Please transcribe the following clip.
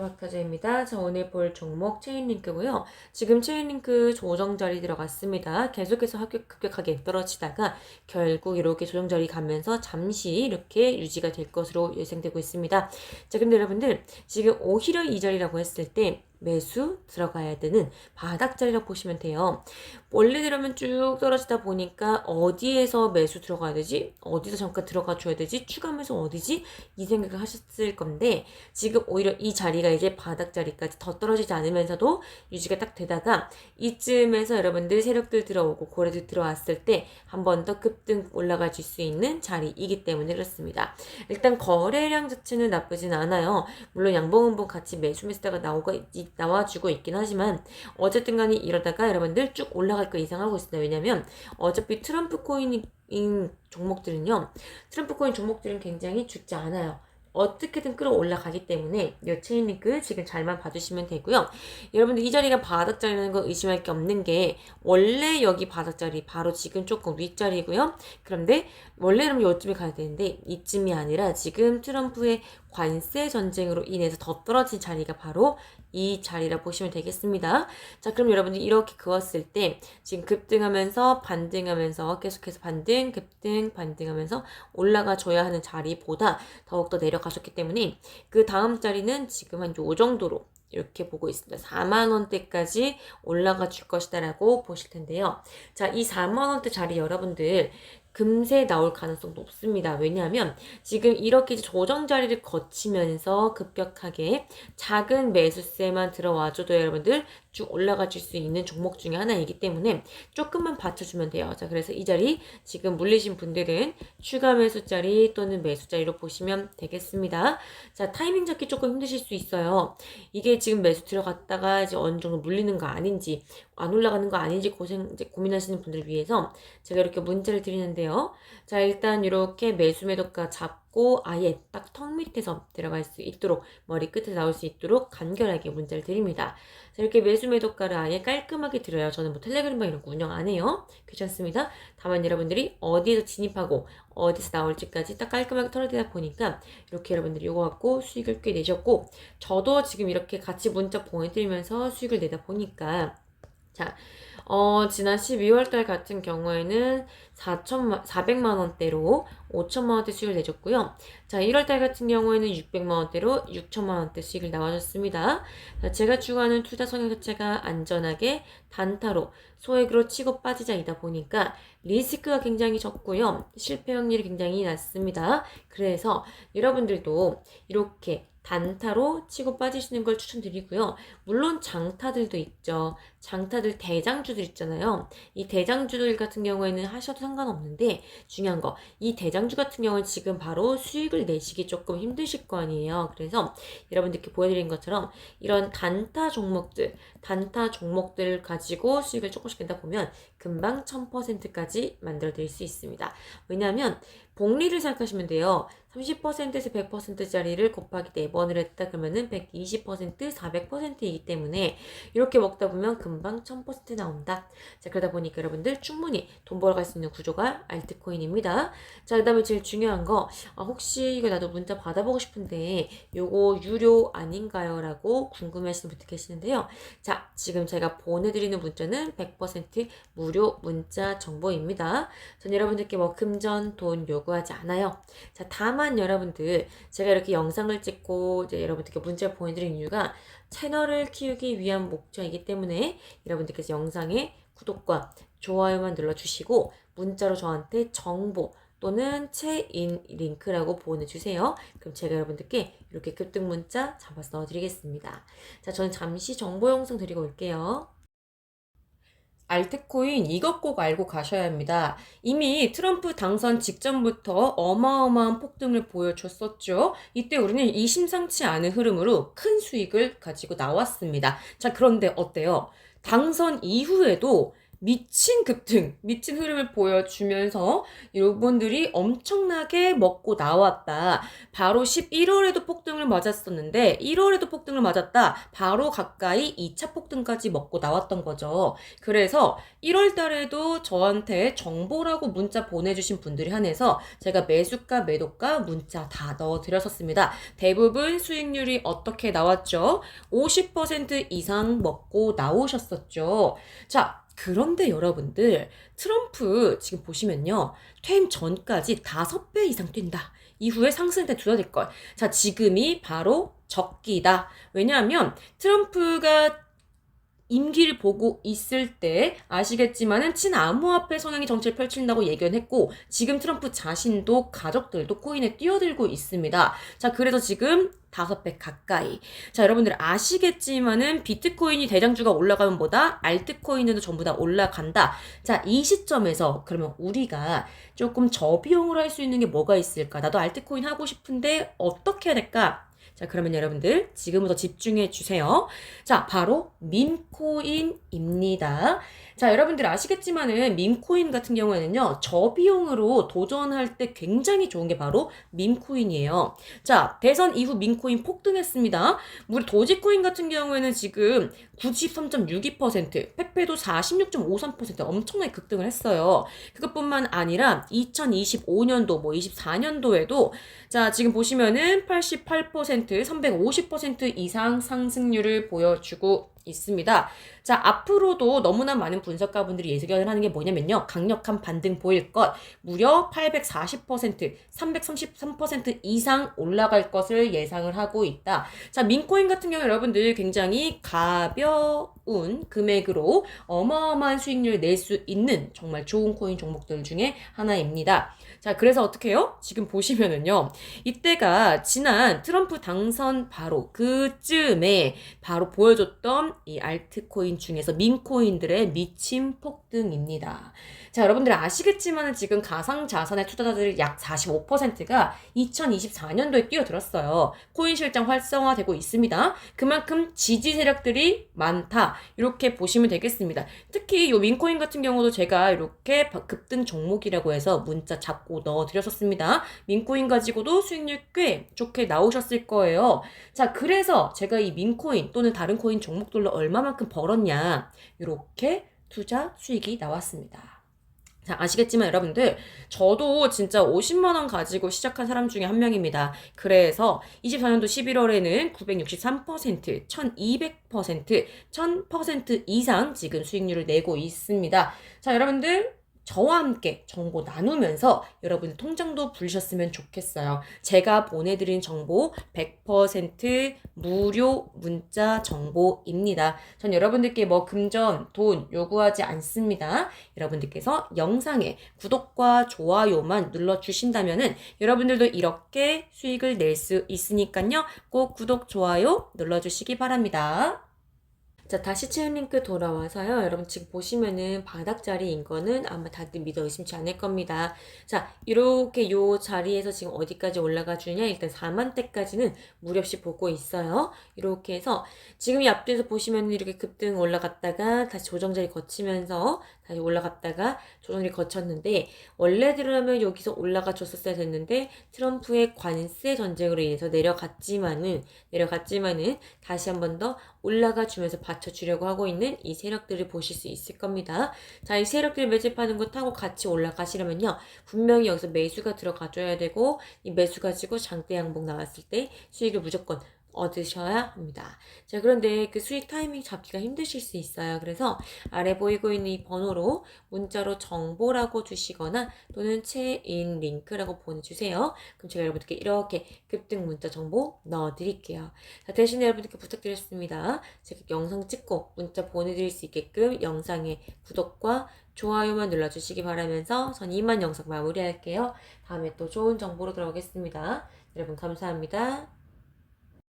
박타자입니다. 자, 오늘 볼 종목 체인링크고요. 지금 체인링크 조정 자리 들어갔습니다. 계속해서 합격, 급격하게 떨어지다가 결국 이렇게 조정 자리 가면서 잠시 이렇게 유지가 될 것으로 예상되고 있습니다. 자, 근데 여러분들 지금 오히려 이 자리라고 했을 때 매수 들어가야 되는 바닥 자리라고 보시면 돼요. 원래대로면 쭉 떨어지다 보니까 어디에서 매수 들어가야 되지? 어디서 잠깐 들어가 줘야 되지? 추가 매수 어디지? 이 생각을 하셨을 건데 지금 오히려 이 자리가 이제 바닥 자리까지 더 떨어지지 않으면서도 유지가 딱 되다가 이쯤에서 여러분들 세력들 들어오고 고래들 들어왔을 때 한 번 더 급등 올라가 줄 수 있는 자리이기 때문에 그렇습니다. 일단 거래량 자체는 나쁘진 않아요. 물론 양봉은봉 같이 매수 매수다가 나오고 있- 나와주고 있긴 하지만 어쨌든 간에 이러다가 여러분들 쭉 올라갈 거 예상하고 있습니다. 왜냐면 어차피 트럼프 코인인 종목들은요. 트럼프 코인 종목들은 굉장히 죽지 않아요. 어떻게든 끌어올라가기 때문에 이 체인링크 지금 잘만 봐주시면 되고요. 여러분들 이 자리가 바닥자리라는 거 의심할 게 없는 게 원래 여기 바닥자리 바로 지금 조금 윗자리고요. 그런데 원래는 요쯤에 가야 되는데 이쯤이 아니라 지금 트럼프의 관세 전쟁으로 인해서 더 떨어진 자리가 바로 이 자리라 보시면 되겠습니다. 자, 그럼 여러분들 이렇게 그었을 때 지금 급등하면서 반등하면서 계속해서 반등, 급등, 반등하면서 올라가 줘야 하는 자리보다 더욱더 내려 가셨기 때문에 그 다음 자리는 지금 한 요 정도로 이렇게 보고 있습니다. 4만 원대까지 올라가 줄 것이다라고 보실 텐데요. 자, 이 4만 원대 자리 여러분들 금세 나올 가능성 높습니다. 왜냐하면 지금 이렇게 조정 자리를 거치면서 급격하게 작은 매수세만 들어와줘도 여러분들 쭉 올라가 줄수 있는 종목 중에 하나이기 때문에 조금만 받쳐주면 돼요. 자, 그래서 이 자리 지금 물리신 분들은 추가 매수 자리 또는 매수 자리로 보시면 되겠습니다. 자, 타이밍 잡기 조금 힘드실 수 있어요. 이게 지금 매수 들어갔다가 이제 어느 정도 물리는 거 아닌지 안 올라가는 거 아닌지 고생 고민하시는 분들을 위해서 제가 이렇게 문자를 드리는데 요. 자, 일단 이렇게 매수 매도가 잡고 아예 딱 턱 밑에서 들어갈 수 있도록 머리 끝에 나올 수 있도록 간결하게 문자를 드립니다. 자, 이렇게 매수 매도가를 아예 깔끔하게 드려요. 저는 뭐 텔레그램방 이런 거 운영 안 해요. 괜찮습니다. 다만 여러분들이 어디에서 진입하고 어디서 나올지까지 딱 깔끔하게 털어내다 보니까 이렇게 여러분들이 이거 갖고 수익을 꽤 내셨고 저도 지금 이렇게 같이 문자 보내드리면서 수익을 내다 보니까 자, 어, 지난 12월 달 같은 경우에는 4천만, 400만 원대로 5천만 원대 수익을 내줬고요. 자, 1월 달 같은 경우에는 600만 원대로 6천만 원대 수익을 나와줬습니다. 자, 제가 추구하는 투자 성향 자체가 안전하게 단타로 소액으로 치고 빠지자이다 보니까 리스크가 굉장히 적고요. 실패 확률이 굉장히 낮습니다. 그래서 여러분들도 이렇게 단타로 치고 빠지시는 걸 추천드리고요. 물론 장타들도 있죠. 장타들 대장주들 있잖아요. 이 대장주들 같은 경우에는 하셔도 상관없는데 중요한 거 이 대장주 같은 경우는 지금 바로 수익을 내시기 조금 힘드실 거 아니에요. 그래서 여러분들께 보여드린 것처럼 이런 단타 종목들, 단타 종목들을 가지고 수익을 조금씩 낸다 보면 금방 1000%까지 만들어 드릴 수 있습니다. 왜냐하면 복리를 생각하시면 돼요. 30%에서 100%짜리를 곱하기 4번을 했다 그러면은 120% 400%이기 때문에 이렇게 먹다 보면 금방 1000% 나온다. 자, 그러다 보니까 여러분들 충분히 돈 벌어갈 수 있는 구조가 알트코인입니다. 자, 그 다음에 제일 중요한 거, 아, 혹시 이거 나도 문자 받아보고 싶은데 요거 유료 아닌가요? 라고 궁금해 하시는 분들 계시는데요. 자, 지금 제가 보내드리는 문자는 100% 무료 문자 정보입니다. 전 여러분들께 뭐 금전, 돈 요구하지 않아요. 자, 다만 여러분들 제가 이렇게 영상을 찍고 이제 여러분들께 문자를 보내드리는 이유가 채널을 키우기 위한 목적이기 때문에 여러분들께서 영상에 구독과 좋아요만 눌러주시고 문자로 저한테 정보 또는 체인 링크라고 보내주세요. 그럼 제가 여러분들께 이렇게 급등 문자 잡아서 넣어드리겠습니다. 자, 저는 잠시 정보 영상 드리고 올게요. 알트코인 이것 꼭 알고 가셔야 합니다. 이미 트럼프 당선 직전부터 어마어마한 폭등을 보여줬었죠. 이때 우리는 이 심상치 않은 흐름으로 큰 수익을 가지고 나왔습니다. 자, 그런데 어때요? 당선 이후에도 미친 급등, 미친 흐름을 보여주면서 여러분들이 엄청나게 먹고 나왔다. 바로 11월에도 폭등을 맞았었는데 1월에도 폭등을 맞았다. 바로 가까이 2차 폭등까지 먹고 나왔던 거죠. 그래서 1월 달에도 저한테 정보라고 문자 보내주신 분들이 한해서 제가 매수가, 매도가 문자 다 넣어드렸었습니다. 대부분 수익률이 어떻게 나왔죠? 50% 이상 먹고 나오셨었죠. 자, 그런데 여러분들, 트럼프 지금 보시면요. 퇴임 전까지 5배 이상 뛴다. 이후에 두다 될 걸. 자, 지금이 바로 적기다. 왜냐하면 트럼프가 임기를 보고 있을 때 아시겠지만은 친암호화폐 성향의 정책을 펼친다고 예견했고 지금 트럼프 자신도 가족들도 코인에 뛰어들고 있습니다. 자, 그래서 지금 다섯 배 가까이. 자, 여러분들 아시겠지만은 비트코인이 대장주가 올라가면 보다 알트코인은 전부 다 올라간다. 자, 이 시점에서 그러면 우리가 조금 저비용으로 할 수 있는 게 뭐가 있을까? 나도 알트코인 하고 싶은데 어떻게 해야 될까? 자, 그러면 여러분들 지금부터 집중해 주세요. 자, 바로 민코인입니다. 자, 여러분들 아시겠지만은 민코인 같은 경우에는요, 저비용으로 도전할 때 굉장히 좋은 게 바로 민코인이에요. 자, 대선 이후 민코인 폭등했습니다. 우리 도지코인 같은 경우에는 지금 93.62%, 페페도 46.53% 엄청나게 급등을 했어요. 그것뿐만 아니라 2025년도, 뭐 24년도에도 자, 지금 보시면은 88%, 350% 이상 상승률을 보여주고 있습니다. 자, 앞으로도 너무나 많은 분석가분들이 예측을 하는 게 뭐냐면요. 강력한 반등 보일 것, 무려 840%, 333% 이상 올라갈 것을 예상을 하고 있다. 자, 민코인 같은 경우 여러분들 굉장히 가벼운 금액으로 어마어마한 수익률을 낼 수 있는 정말 좋은 코인 종목들 중에 하나입니다. 자, 그래서 어떻게 해요? 지금 보시면은요. 이때가 지난 트럼프 당선 바로 그쯤에 바로 보여줬던 이 알트코인 중에서 민코인들의 미친 폭등입니다. 자, 여러분들 아시겠지만 지금 가상 자산의 투자자들 약 45%가 2024년도에 뛰어들었어요. 코인 실장 활성화되고 있습니다. 그만큼 지지 세력들이 많다. 이렇게 보시면 되겠습니다. 특히 이 민코인 같은 경우도 제가 이렇게 급등 종목이라고 해서 문자 잡고 넣어드렸었습니다. 민코인 가지고도 수익률 꽤 좋게 나오셨을 거예요. 자, 그래서 제가 이 민코인 또는 다른 코인 종목들 로 얼마만큼 벌었냐. 이렇게 투자 수익이 나왔습니다. 자, 아시겠지만 여러분들, 저도 진짜 50만원 가지고 시작한 사람 중에 한 명입니다. 그래서 24년도 11월에는 963%, 1200%, 1000% 이상 지금 수익률을 내고 있습니다. 자, 여러분들, 저와 함께 정보 나누면서 여러분 통장도 불리셨으면 좋겠어요. 제가 보내드린 정보 100% 무료 문자 정보입니다. 전 여러분들께 뭐 금전, 돈 요구하지 않습니다. 여러분들께서 영상에 구독과 좋아요만 눌러주신다면은 여러분들도 이렇게 수익을 낼 수 있으니까요. 꼭 구독, 좋아요 눌러주시기 바랍니다. 자, 다시 체험 링크 돌아와서요. 여러분 지금 보시면은 바닥 자리인 거는 아마 다들 믿어 의심치 않을 겁니다. 자, 이렇게 요 자리에서 지금 어디까지 올라가 주냐? 일단 4만대까지는 무리 없이 보고 있어요. 이렇게 해서 지금 이 앞뒤에서 보시면 이렇게 급등 올라갔다가 다시 조정 자리 거치면서 다시 올라갔다가 조정이 거쳤는데 원래대로라면 여기서 올라가 줬었어야 됐는데 트럼프의 관세 전쟁으로 인해서 내려갔지만은 내려갔지만은 다시 한 번 더 올라가 주면서 받쳐주려고 하고 있는 이 세력들을 보실 수 있을 겁니다. 자, 이 세력들 매집하는 거 타고 같이 올라가시려면요. 분명히 여기서 매수가 들어가줘야 되고 이 매수 가지고 장대 양봉 나왔을 때 수익을 무조건 얻으셔야 합니다. 자, 그런데 그 수익 타이밍 잡기가 힘드실 수 있어요. 그래서 아래 보이고 있는 이 번호로 문자로 정보라고 주시거나 또는 체인 링크라고 보내주세요. 그럼 제가 여러분들께 이렇게 급등 문자 정보 넣어드릴게요. 자, 대신에 여러분들께 부탁드렸습니다. 제가 영상 찍고 문자 보내드릴 수 있게끔 영상에 구독과 좋아요만 눌러주시기 바라면서 전 이만 영상 마무리할게요. 다음에 또 좋은 정보로 돌아오겠습니다. 여러분 감사합니다.